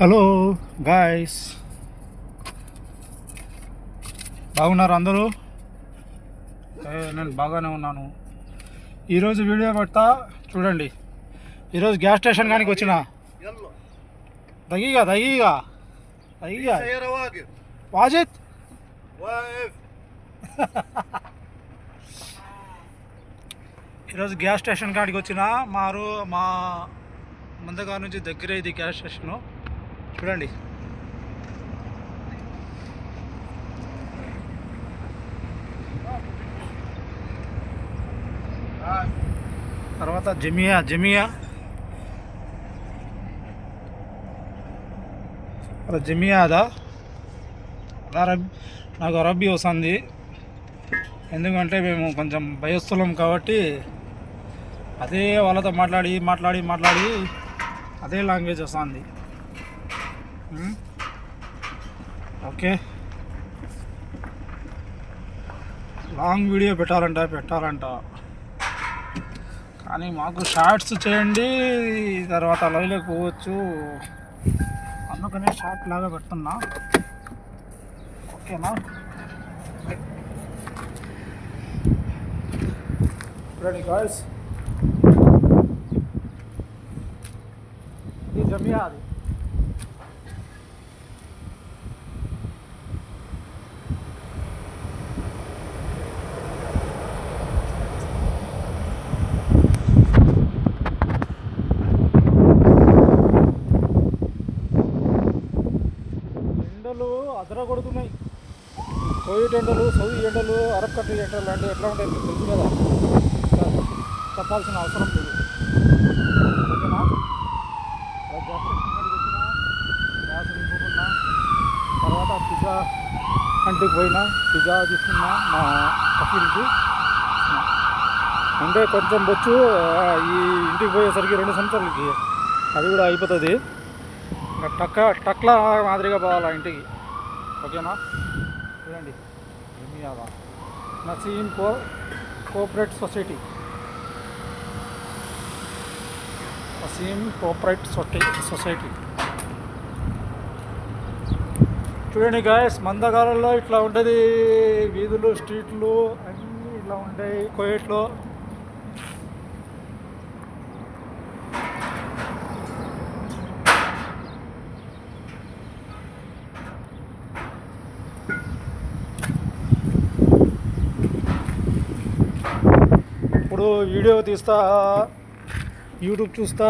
Hello guys బాగున్నారు అందరూ? నేను బాగానే ఉన్నాను. ఈరోజు వీడియో పెడతా చూడండి. ఈరోజు గ్యాస్ స్టేషన్ కానీ వచ్చిన. దగ్గిగా దగ్గిగా దగిగా వాజిత్ ఈరోజు గ్యాస్ స్టేషన్ కాడికి వచ్చిన మారు మా ముందుగా నుంచి దగ్గర ఇది గ్యాస్ స్టేషను చూడండి. తర్వాత జమియా జమియా. జమియాదా? జమియా అదా రబ్ నాకు అరబ్బీ వస్తుంది. ఎందుకంటే మేము కొంచెం భయస్థులం కాబట్టి అదే వాళ్ళతో మాట్లాడి మాట్లాడి మాట్లాడి అదే లాంగ్వేజ్ వస్తుంది. ఓకే లాంగ్ వీడియో పెట్టాలంట పెట్టాలంట. కానీ మాకు షార్ట్స్ చేయండి తర్వాత లైవ్లోకి పోవచ్చు. అందుకనే షార్ట్ లాగా పెడుతున్నా. ఓకేనా రెడీ గాయస్ ఇది జమియా అది ఎండలు అదర కొడుతున్నాయి సోవియట్ ఎండలు సౌదీ ఎండలు అరబ్ కంట్రీ ఎండలు అంటే ఎట్లా ఉంటాయి మీకు తెలుసు కదా? చెప్పాల్సిన అవసరం లేదు. ఓకేనా? తర్వాత పిజ్జా కంటికి పోయినా పిజ్జా తీసుకున్నా మా కఫీల్కి అంటే కొంచెం బొచ్చు ఈ ఇంటికి పోయేసరికి రెండు సంవత్సరాలకి. అది కూడా అయిపోతుంది. ఇంకా టక్క టక్లా మాదిరిగా పోవాలా ఇంటికి. ఓకేనా? చూడండి. Naseem co cooperate society Naseem cooperate సొసై society చూడండి గాయస్ మందకాలంలో ఇట్లా ఉంటుంది వీధులు స్ట్రీట్లు అన్నీ ఇట్లా ఉంటాయి కోయట్లో ఇప్పుడు వీడియో తీస్తా యూట్యూబ్ చూస్తా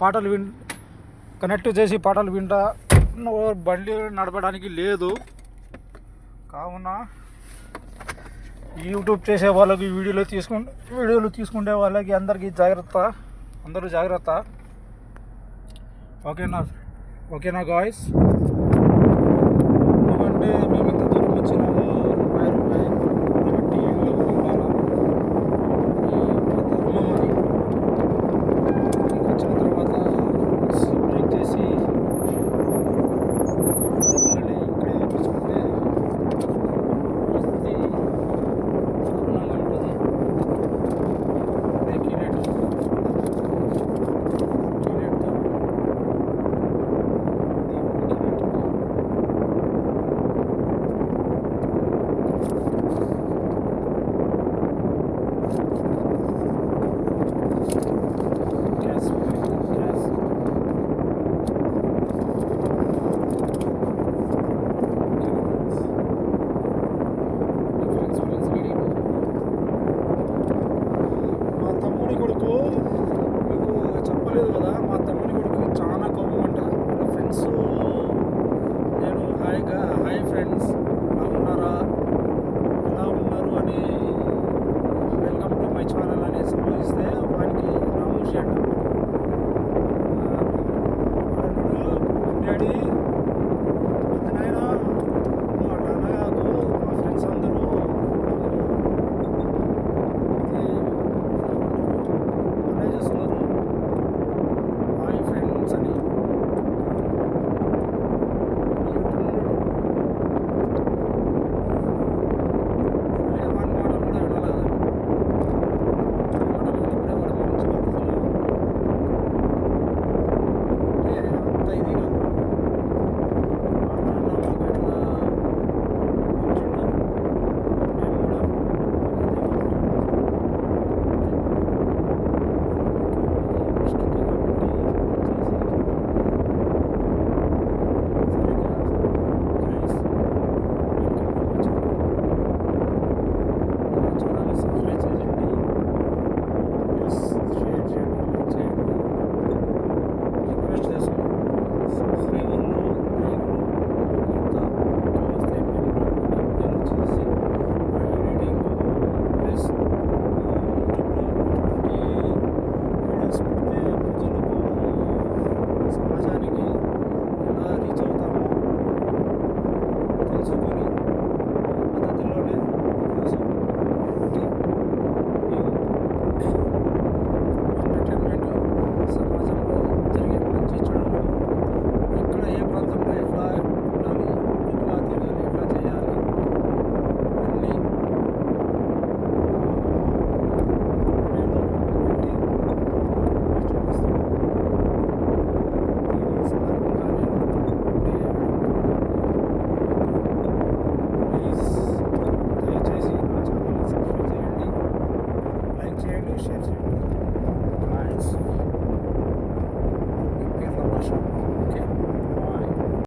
పాటలు విన్ కనెక్ట్ చేసి పాటలు వింటా. బండి నడపడానికి లేదు. కావున యూట్యూబ్ చేసే వాళ్ళకి వీడియోలు తీసుకు వీడియోలు తీసుకునే వాళ్ళకి అందరికీ జాగ్రత్త అందరూ జాగ్రత్త. ఓకేనా? ఓకేనా గాయస్? ఎందుకంటే మేము ఇంత దూరం వచ్చినాము.